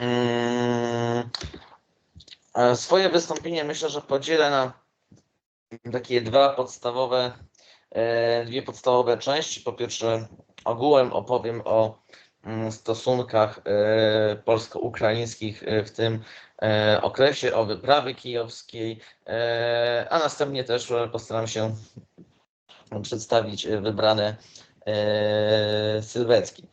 E, Swoje wystąpienie myślę, że podzielę na takie dwa podstawowe, e, dwie podstawowe części. Po pierwsze, ogółem opowiem o mm, stosunkach e, polsko-ukraińskich w tym okresie, o wyprawy kijowskiej, a następnie też postaram się przedstawić wybrane sylwetki.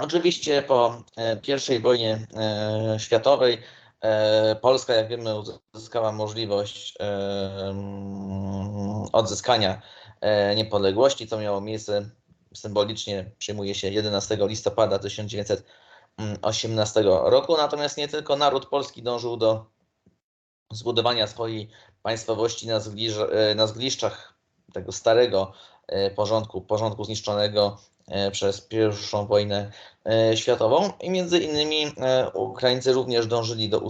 Oczywiście po e, I wojnie e, światowej e, Polska, jak wiemy, uzyskała możliwość mm, odzyskania niepodległości, co miało miejsce symbolicznie, przyjmuje się 11 listopada 1918 roku. Natomiast nie tylko naród polski dążył do zbudowania swojej państwowości na, zgliszczach tego starego porządku, porządku zniszczonego przez pierwszą wojnę e, światową i między innymi e, Ukraińcy również dążyli do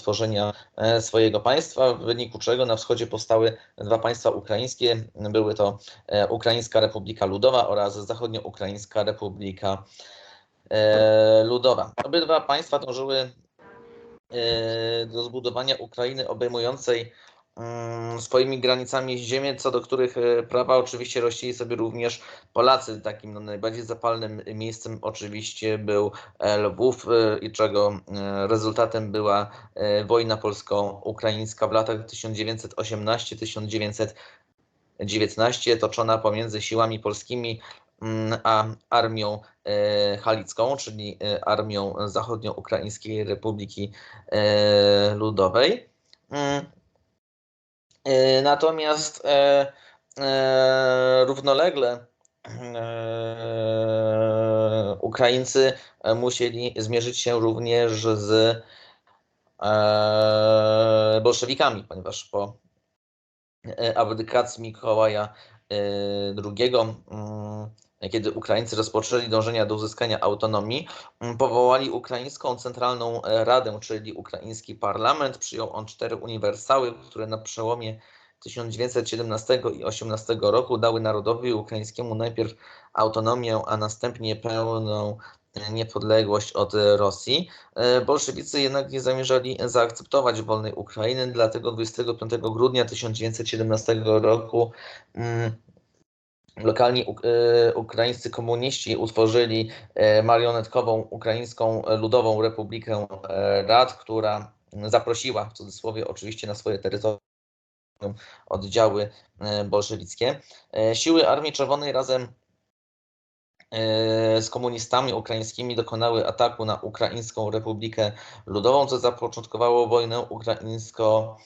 utworzenia e, swojego państwa, w wyniku czego na wschodzie powstały dwa państwa ukraińskie. Były to e, Ukraińska Republika Ludowa oraz Zachodnioukraińska Republika e, Ludowa. Obydwa państwa dążyły e, do zbudowania Ukrainy obejmującej swoimi granicami ziemię, co do których e, prawa oczywiście rościli sobie również Polacy. Takim no, najbardziej zapalnym miejscem oczywiście był e, Lwów, e, i czego rezultatem była wojna polsko-ukraińska w latach 1918-1919, toczona pomiędzy siłami polskimi mm, a armią halicką, czyli armią Zachodnioukraińskiej Republiki Ludowej. E, Natomiast e, e, równolegle Ukraińcy musieli zmierzyć się również z bolszewikami, ponieważ po abdykacji Mikołaja II, kiedy Ukraińcy rozpoczęli dążenia do uzyskania autonomii, mm, powołali Ukraińską Centralną Radę, czyli Ukraiński Parlament. Przyjął on cztery uniwersały, które na przełomie 1917 i 18 roku dały narodowi ukraińskiemu najpierw autonomię, a następnie pełną niepodległość od Rosji. E, Bolszewicy jednak nie zamierzali zaakceptować wolnej Ukrainy, dlatego 25 grudnia 1917 roku mm, lokalni e, ukraińscy komuniści utworzyli e, marionetkową Ukraińską Ludową Republikę e, Rad, która zaprosiła, w cudzysłowie oczywiście, na swoje terytorium oddziały bolszewickie. Siły Armii Czerwonej razem z komunistami ukraińskimi dokonały ataku na Ukraińską Republikę Ludową, co zapoczątkowało wojnę ukraińsko,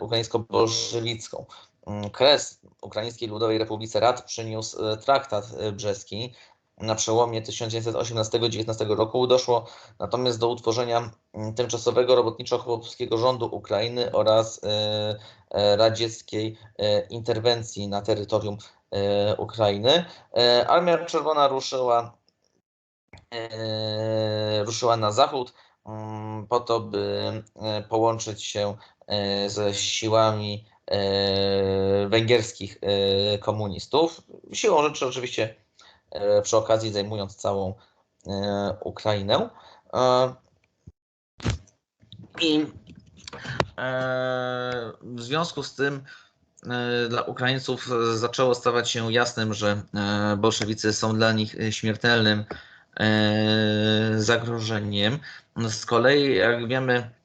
ukraińsko-bolszewicką. Mm, Kres Ukraińskiej Ludowej Republice Rad przyniósł e, traktat e, brzeski. Na przełomie 1918-19 roku doszło natomiast do utworzenia mm, tymczasowego robotniczo-chłopskiego rządu Ukrainy oraz e, radzieckiej interwencji na terytorium Ukrainy. Armia Czerwona ruszyła, ruszyła na zachód mm, po to, by połączyć się ze siłami węgierskich e, komunistów. Siłą rzeczy oczywiście e, przy okazji zajmując całą e, Ukrainę. E, I e, w związku z tym e, dla Ukraińców zaczęło stawać się jasnym, że e, bolszewicy są dla nich śmiertelnym e, zagrożeniem. Z kolei, jak wiemy, e,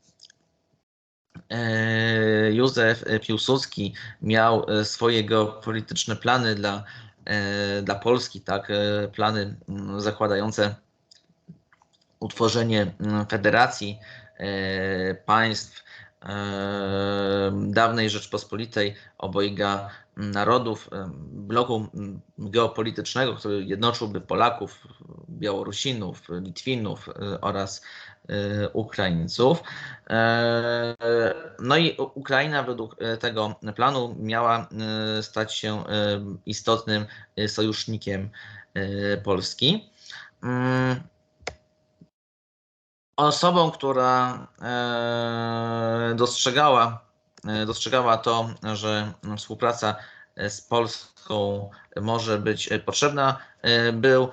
Józef Piłsudski miał e, swoje geopolityczne plany dla, e, dla Polski, tak, e, plany mm, zakładające utworzenie mm, federacji e, państw. e, dawnej Rzeczpospolitej, obojga narodów, bloku mm, geopolitycznego, który jednoczyłby Polaków, Białorusinów, Litwinów e, oraz e, Ukraińców. E, No i Ukraina według tego planu miała stać się istotnym sojusznikiem Polski. Osobą, która e, dostrzegała, e, dostrzegała to, że współpraca z Polską może być potrzebna, był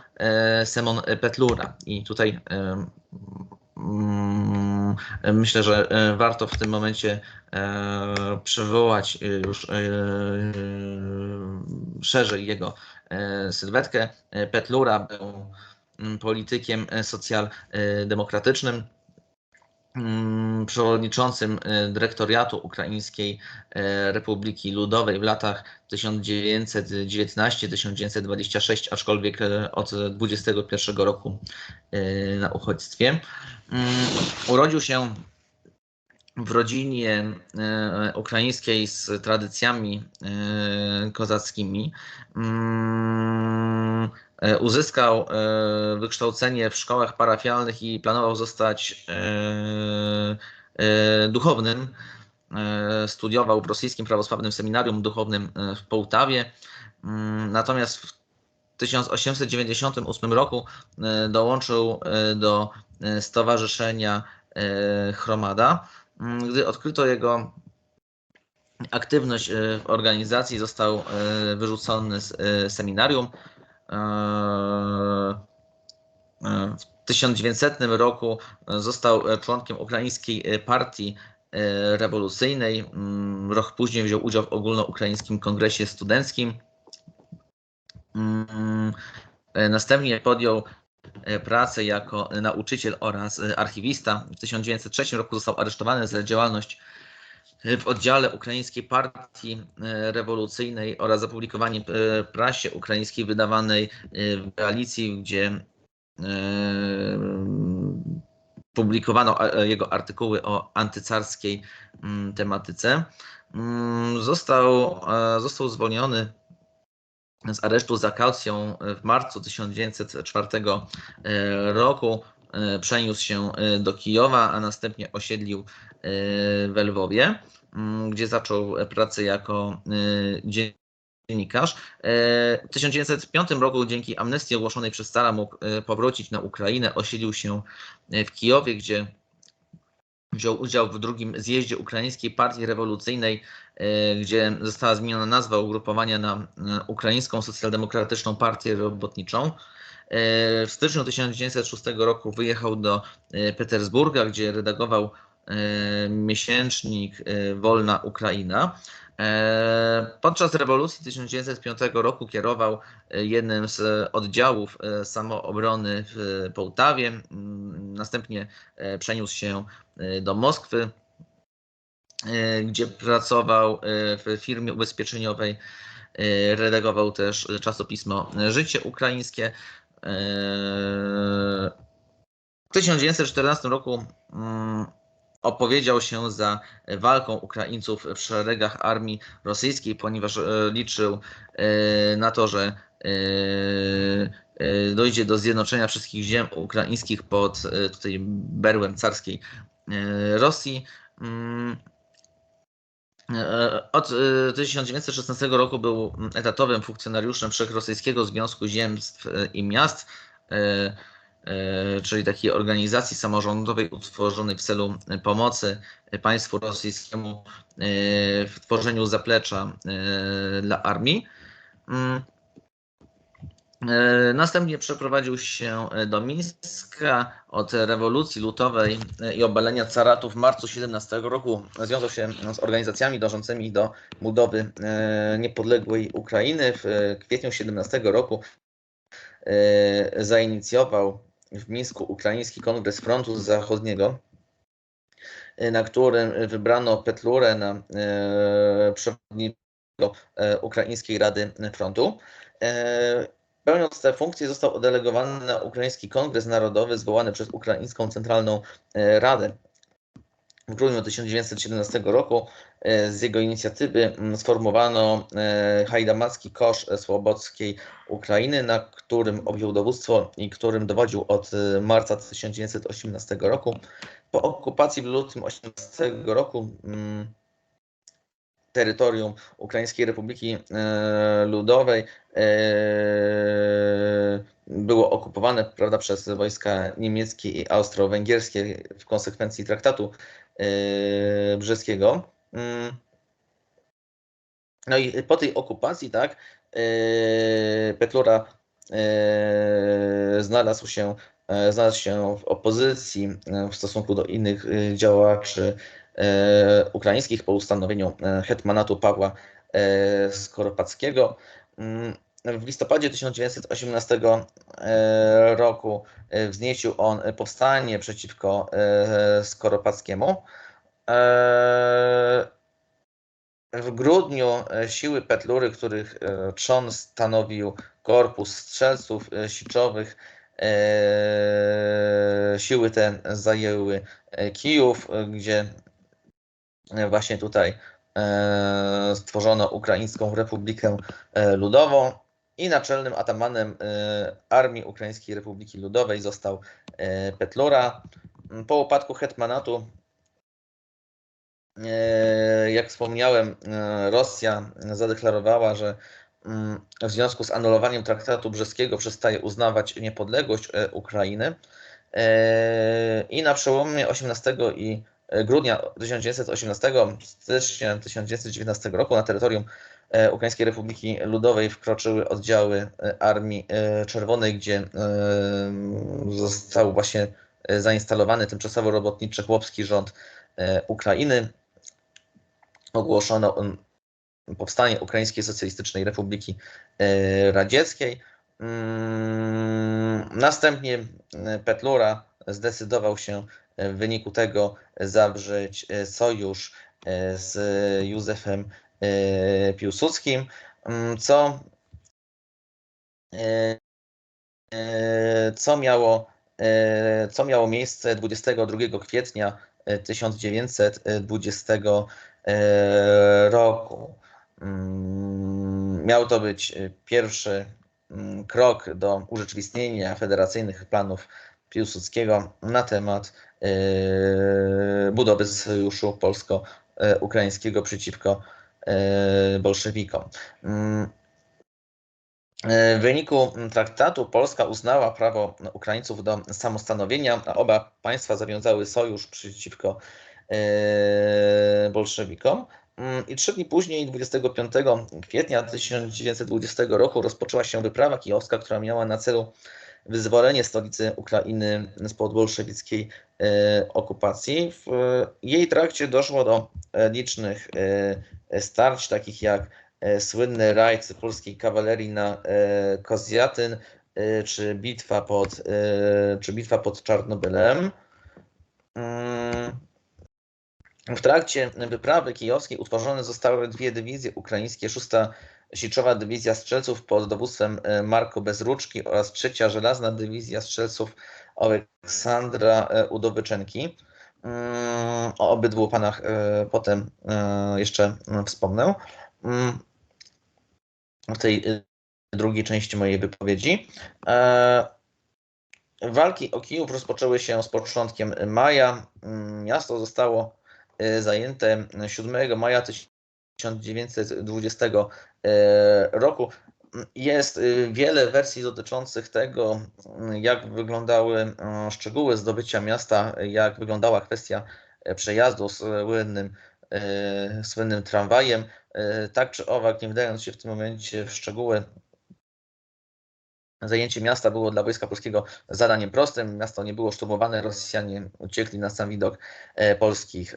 Semon Petlura. I tutaj mm, myślę, że warto w tym momencie przywołać już szerzej jego sylwetkę. Petlura był politykiem socjaldemokratycznym Mm, przewodniczącym e, dyrektoriatu Ukraińskiej e, Republiki Ludowej w latach 1919-1926, aczkolwiek e, od 21 roku na uchodźstwie. Mm, urodził się w rodzinie ukraińskiej z tradycjami kozackimi. Mm, E, uzyskał e, wykształcenie w szkołach parafialnych i planował zostać e, duchownym. Studiował w rosyjskim prawosławnym seminarium duchownym w Połtawie. Mm, natomiast w 1898 roku dołączył do Stowarzyszenia Chromada. Mm, gdy odkryto jego aktywność w organizacji, został wyrzucony z seminarium. Eee, e, w 1900 roku został członkiem ukraińskiej partii e, rewolucyjnej. Mm, rok później wziął udział w ogólnoukraińskim kongresie studenckim. Mm, e, następnie podjął pracę jako nauczyciel oraz archiwista. W 1903 roku został aresztowany za działalność w oddziale Ukraińskiej Partii e, Rewolucyjnej oraz zapublikowanie e, prasie ukraińskiej wydawanej e, w Galicji, gdzie publikowano jego artykuły o antycarskiej mm, tematyce. Mm, został, został zwolniony z aresztu za kaucją w marcu 1904 roku. Przeniósł się do Kijowa, a następnie osiedlił w Lwowie. Mm, gdzie zaczął pracę jako dziennikarz. E, w 1905 roku dzięki amnestii ogłoszonej przez Stara mógł e, powrócić na Ukrainę. Osiedlił się e, w Kijowie, gdzie wziął udział w drugim zjeździe Ukraińskiej Partii Rewolucyjnej, gdzie została zmieniona nazwa ugrupowania na Ukraińską Socjaldemokratyczną Partię Robotniczą. W styczniu 1906 roku wyjechał do Petersburga, gdzie redagował E, miesięcznik e, Wolna Ukraina. E, podczas rewolucji 1905 roku kierował jednym z oddziałów samoobrony w Połtawie. Następnie przeniósł się do Moskwy, gdzie pracował w firmie ubezpieczeniowej. Redagował też czasopismo Życie Ukraińskie. W 1914 roku mm, opowiedział się za walką Ukraińców w szeregach armii rosyjskiej, ponieważ e, liczył e, na to, że e, dojdzie do zjednoczenia wszystkich ziem ukraińskich pod tutaj berłem carskiej Rosji. Mm, od 1916 roku był etatowym funkcjonariuszem Wszechrosyjskiego Związku Ziemstw i Miast. E, czyli takiej organizacji samorządowej utworzonej w celu pomocy państwu rosyjskiemu e, w tworzeniu zaplecza e, dla armii. Mm. Następnie przeprowadził się do Mińska. Od rewolucji lutowej i obalenia caratu w marcu 17 roku związał się z organizacjami dążącymi do budowy niepodległej Ukrainy. W kwietniu 17 roku zainicjował w Mińsku Ukraiński Kongres Frontu Zachodniego, e, na którym wybrano Petlurę na e, przewodniczącego e, Ukraińskiej Rady Frontu. Pełniąc tę funkcję został oddelegowany na Ukraiński Kongres Narodowy zwołany przez Ukraińską Centralną Radę w grudniu 1917 roku e, z jego inicjatywy mm, sformowano e, Hajdamacki Kosz Słobockiej Ukrainy, na którym objął dowództwo i którym dowodził od e, marca 1918 roku. Po okupacji w lutym 1918 roku mm, terytorium Ukraińskiej Republiki Ludowej było okupowane prawda, przez wojska niemieckie i austro-węgierskie w konsekwencji traktatu brzeskiego. Mm. No i po tej okupacji, tak, Petlura znalazł się, znalazł się w opozycji w stosunku do innych działaczy ukraińskich po ustanowieniu hetmanatu Pawła Skoropackiego. W listopadzie 1918 e, roku e, wzniecił on powstanie przeciwko e, Skoropackiemu. W grudniu siły Petlury, których trzon stanowił korpus strzelców siczowych, siły te zajęły Kijów, gdzie właśnie tutaj stworzono Ukraińską Republikę Ludową i naczelnym atamanem e, Armii Ukraińskiej Republiki Ludowej został e, Petlura. Po upadku hetmanatu, e, jak wspomniałem, Rosja zadeklarowała, że mm, w związku z anulowaniem traktatu brzeskiego przestaje uznawać niepodległość Ukrainy. I na przełomie 18 i grudnia 1918, stycznia 1919 roku na terytorium Ukraińskiej Republiki Ludowej wkroczyły oddziały e, Armii e, Czerwonej, gdzie został właśnie zainstalowany tymczasowo robotniczy chłopski rząd Ukrainy. Ogłoszono powstanie Ukraińskiej Socjalistycznej Republiki Radzieckiej. Mm, następnie Petlura zdecydował się w wyniku tego zawrzeć sojusz z Józefem E, Piłsudskim, mm, co, e, e, co, miało, co miało miejsce 22 kwietnia 1920 roku. Mm, miał to być pierwszy mm, krok do urzeczywistnienia federacyjnych planów Piłsudskiego na temat budowy sojuszu polsko-ukraińskiego przeciwko E, bolszewikom. Mm, e, w wyniku traktatu Polska uznała prawo Ukraińców do samostanowienia, a oba państwa zawiązały sojusz przeciwko e, bolszewikom. Mm, I trzy dni później, 25 kwietnia 1920 roku, rozpoczęła się wyprawa kijowska, która miała na celu wyzwolenie stolicy Ukrainy spod bolszewickiej okupacji. W jej trakcie doszło do licznych starć, takich jak e, słynny rajd polskiej kawalerii na e, Kozjatyn, e, czy bitwa pod, czy bitwa pod Czarnobylem. W trakcie wyprawy kijowskiej utworzone zostały dwie dywizje ukraińskie, szósta Siczowa Dywizja Strzelców pod dowództwem Marko Bezruczki oraz trzecia Żelazna Dywizja Strzelców Aleksandra Udowyczenki. Mm, o obydwu panach e, potem e, jeszcze wspomnę mm, w tej e, drugiej części mojej wypowiedzi. Walki o Kijów rozpoczęły się z początkiem maja. Mm, miasto zostało zajęte 7 maja 1920 roku. Jest y, wiele wersji dotyczących tego, jak wyglądały szczegóły zdobycia miasta, jak wyglądała kwestia przejazdu słynnym, słynnym tramwajem. Tak czy owak, nie wdając się w tym momencie w szczegóły, Zajęcie miasta było dla Wojska Polskiego zadaniem prostym. Miasto nie było szturmowane, Rosjanie uciekli na sam widok polskich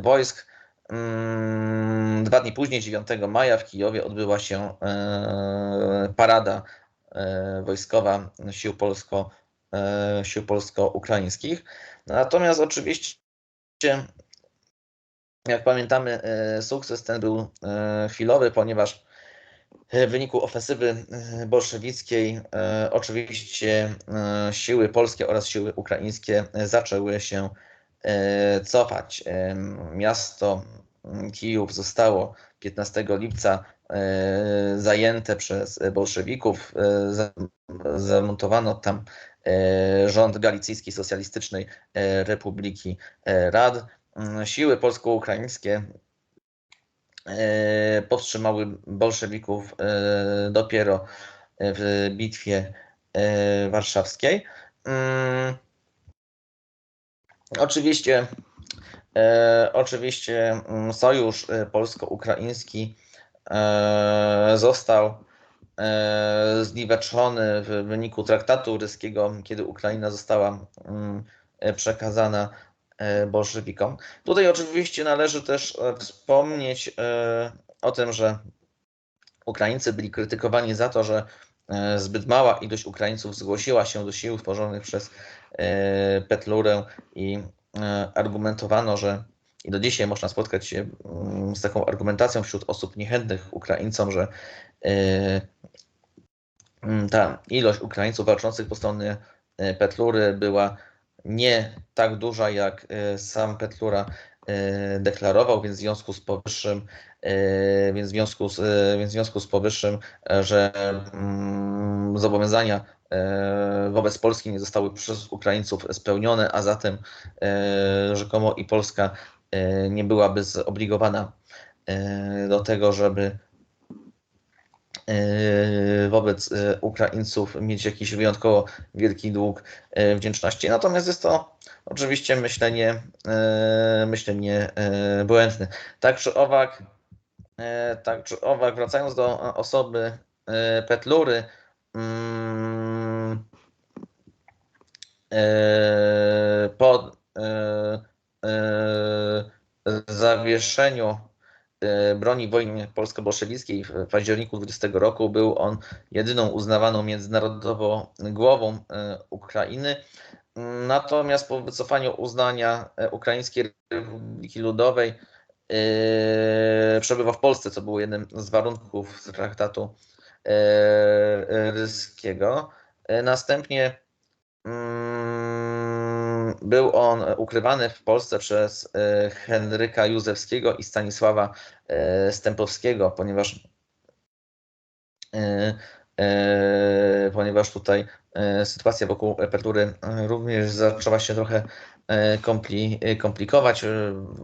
wojsk. Mm, dwa dni później, 9 maja, w Kijowie odbyła się e, parada e, wojskowa sił, polsko, e, sił polsko-ukraińskich. Natomiast oczywiście, jak pamiętamy, sukces ten był chwilowy, ponieważ w wyniku ofensywy bolszewickiej oczywiście siły polskie oraz siły ukraińskie zaczęły się E, cofać. E, miasto Kijów zostało 15 lipca e, zajęte przez bolszewików. Zamontowano tam rząd Galicyjskiej Socjalistycznej Republiki Rad. Siły polsko-ukraińskie powstrzymały bolszewików dopiero w bitwie warszawskiej. Mm, Oczywiście, e, oczywiście mm, sojusz e, polsko-ukraiński został zniweczony w wyniku traktatu ryskiego, kiedy Ukraina została mm, przekazana bolszewikom. Tutaj oczywiście należy też wspomnieć o tym, że Ukraińcy byli krytykowani za to, że e, zbyt mała ilość Ukraińców zgłosiła się do sił tworzonych przez e, Petlurę i e, argumentowano, że i do dzisiaj można spotkać się mm, z taką argumentacją wśród osób niechętnych Ukraińcom, że mm, ta ilość Ukraińców walczących po stronie Petlury była nie tak duża, jak sam Petlura deklarował, więc w związku z powyższym E, więc w związku z, e, więc w związku z powyższym, e, że mm, zobowiązania wobec Polski nie zostały przez Ukraińców spełnione, a zatem rzekomo i Polska nie byłaby zobligowana do tego, żeby wobec Ukraińców mieć jakiś wyjątkowo wielki dług wdzięczności. Natomiast jest to oczywiście myślenie, myślenie błędne. Tak czy owak, E, tak czy owak, wracając do e, osoby e, Petlury, mm, po zawieszeniu broni wojny polsko-bolszewickiej w październiku 20 roku był on jedyną uznawaną międzynarodowo głową Ukrainy. Natomiast po wycofaniu uznania Ukraińskiej Republiki Ludowej przebywa w Polsce, co było jednym z warunków traktatu ryskiego. Następnie mm, był on ukrywany w Polsce przez Henryka Józefskiego i Stanisława Stępowskiego, ponieważ ponieważ tutaj sytuacja wokół Petury również zaczęła się trochę komplikować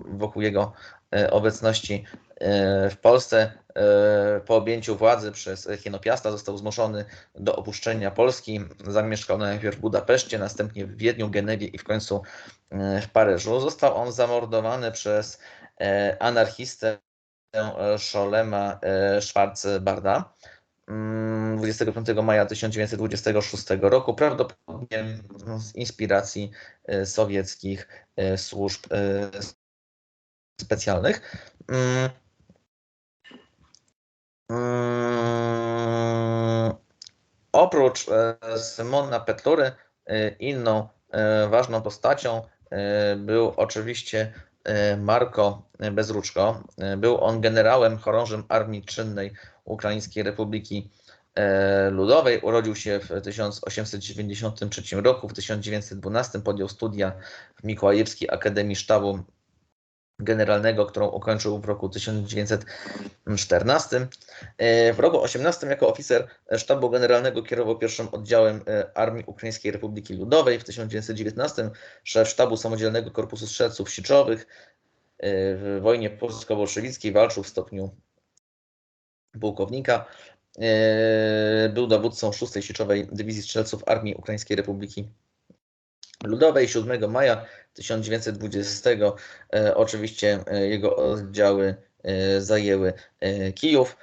wokół jego E, obecności e, w Polsce. E, po objęciu władzy przez Hienopiasta został zmuszony do opuszczenia Polski. Zamieszkał najpierw w Budapeszcie, następnie w Wiedniu, Genewie i w końcu w Paryżu. Został on zamordowany przez anarchistę Szolema Schwarzbarda 25 mm, maja 1926 roku, prawdopodobnie z inspiracji sowieckich służb specjalnych. Mm. Mm. Oprócz e, Simona Petlury, e, inną e, ważną postacią był oczywiście Marko Bezruczko. Był on generałem chorążym Armii Czynnej Ukraińskiej Republiki Ludowej. Urodził się w 1893 roku. W 1912 podjął studia w Mikołajewskiej Akademii Sztabu generalnego, którą ukończył w roku 1914. E, w roku 18 jako oficer sztabu generalnego kierował pierwszym oddziałem e, Armii Ukraińskiej Republiki Ludowej. W 1919 szef sztabu samodzielnego Korpusu Strzelców Siczowych e, w wojnie polsko-bolszewickiej walczył w stopniu pułkownika. Był dowódcą 6 Siczowej Dywizji Strzelców Armii Ukraińskiej Republiki Ludowej 7 maja 1920 e, oczywiście e, jego oddziały e, zajęły Kijów.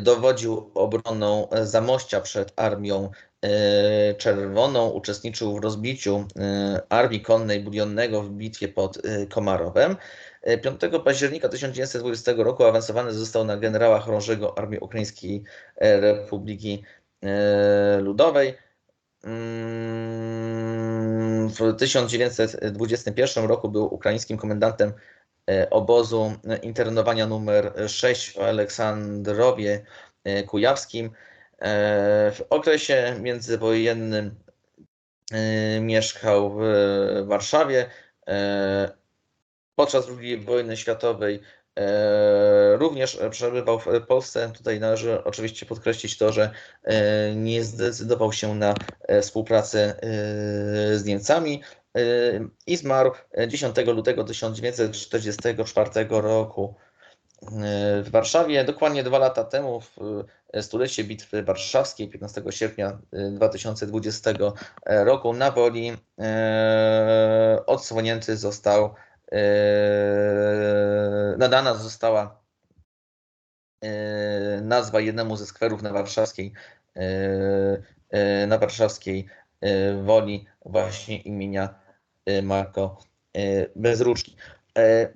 Dowodził obroną Zamościa przed Armią Czerwoną, uczestniczył w rozbiciu Armii Konnej Bulionnego w bitwie pod Komarowem. 5 października 1920 roku awansowany został na generała chorążego Armii Ukraińskiej Republiki Ludowej. Mm, w 1921 roku był ukraińskim komendantem e, obozu internowania numer 6 w Aleksandrowie e, Kujawskim. E, w okresie międzywojennym mieszkał w Warszawie. Podczas II wojny światowej E, również przebywał w Polsce. Tutaj należy oczywiście podkreślić to, że e, nie zdecydował się na e, współpracę z Niemcami i zmarł 10 lutego 1944 roku w Warszawie. Dokładnie dwa lata temu, w stulecie Bitwy Warszawskiej, 15 sierpnia 2020 roku, na woli odsłonięty został nadana została e, nazwa jednemu ze skwerów na warszawskiej, e, e, na warszawskiej woli właśnie imienia e, Marko e, Bezruczki. E,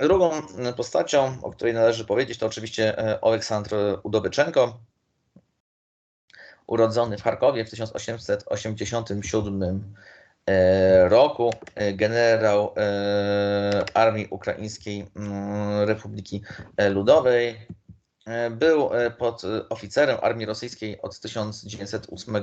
Drugą postacią, o której należy powiedzieć, to oczywiście Oleksandr Udowyczenko, urodzony w Charkowie w 1887 e, roku, e, generał e, Armii Ukraińskiej mm, Republiki Ludowej. E, Był e, pod e, oficerem armii rosyjskiej od 1908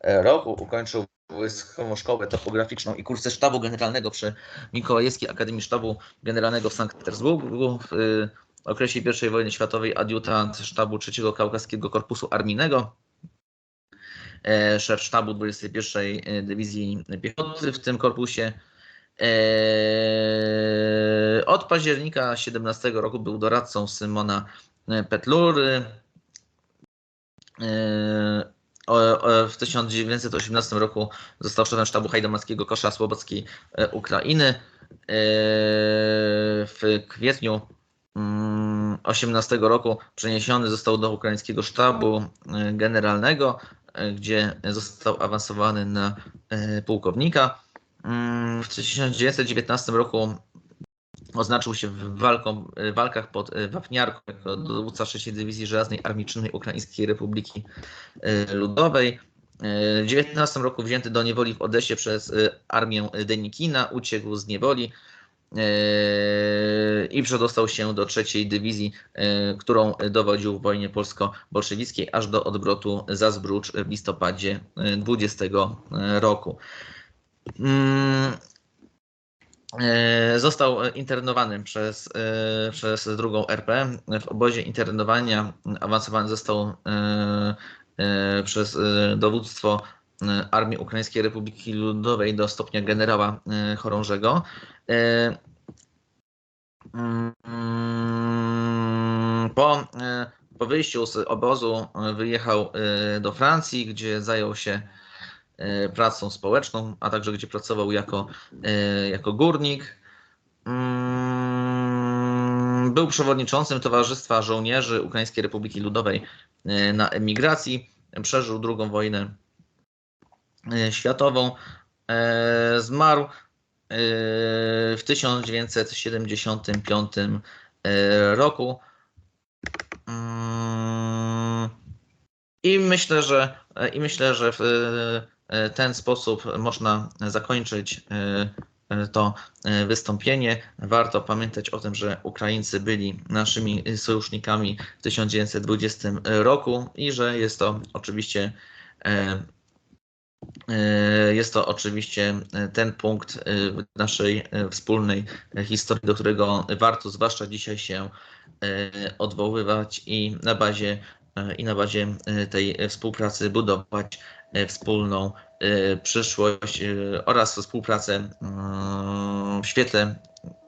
roku. Ukończył Wojskową Szkołę Topograficzną i kursy sztabu generalnego przy Mikołajewskiej Akademii Sztabu Generalnego w Sankt Petersburgu. W okresie I wojny światowej adiutant sztabu III Kaukaskiego Korpusu Armijnego. E, Szef sztabu 21 Dywizji Piechoty w tym korpusie. E, Od października 17 roku był doradcą Symona Petlury. E, W 1918 roku został szefem sztabu Hajdamarskiego Kosza Słowackiej e, Ukrainy. E, W kwietniu mm, 18 roku przeniesiony został do ukraińskiego sztabu e, generalnego, e, gdzie został awansowany na e, pułkownika. Mm, W 1919 roku oznaczył się w walką, w walkach pod e, Wapniarką jako dowódca 3 Dywizji Żelaznej Armii Ukraińskiej Republiki e, Ludowej. E, W 19 roku wzięty do niewoli w Odesie przez e, armię Denikina, uciekł z niewoli e, i przedostał się do trzeciej dywizji, e, którą dowodził w wojnie polsko-bolszewickiej aż do odwrotu za Zbrucz w listopadzie e, 20 roku. Mm, e, Został internowany przez, przez drugą RP. W obozie internowania awansowany został przez dowództwo Armii Ukraińskiej Republiki Ludowej do stopnia generała e, chorążego. E, mm, Po, e, po wyjściu z obozu e, wyjechał e, do Francji, gdzie zajął się e, pracą społeczną, a także gdzie pracował jako, e, jako górnik. Mm, Był przewodniczącym Towarzystwa Żołnierzy Ukraińskiej Republiki Ludowej e, na emigracji. Przeżył II wojnę e, światową. E, Zmarł e, w 1975 e, roku. Mm, I myślę, że i myślę, że w e, ten sposób można zakończyć e, to e, wystąpienie. Warto pamiętać o tym, że Ukraińcy byli naszymi sojusznikami w 1920 roku i że jest to oczywiście e, e, jest to oczywiście ten punkt e, naszej e, wspólnej historii, do którego warto zwłaszcza dzisiaj się e, odwoływać i na bazie e, i na bazie e, tej współpracy budować e, wspólną e, przyszłość e, oraz współpracę mm, w świetle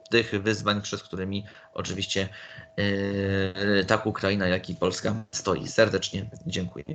tych wyzwań, przed którymi oczywiście e, tak Ukraina, jak i Polska stoi. Serdecznie dziękuję.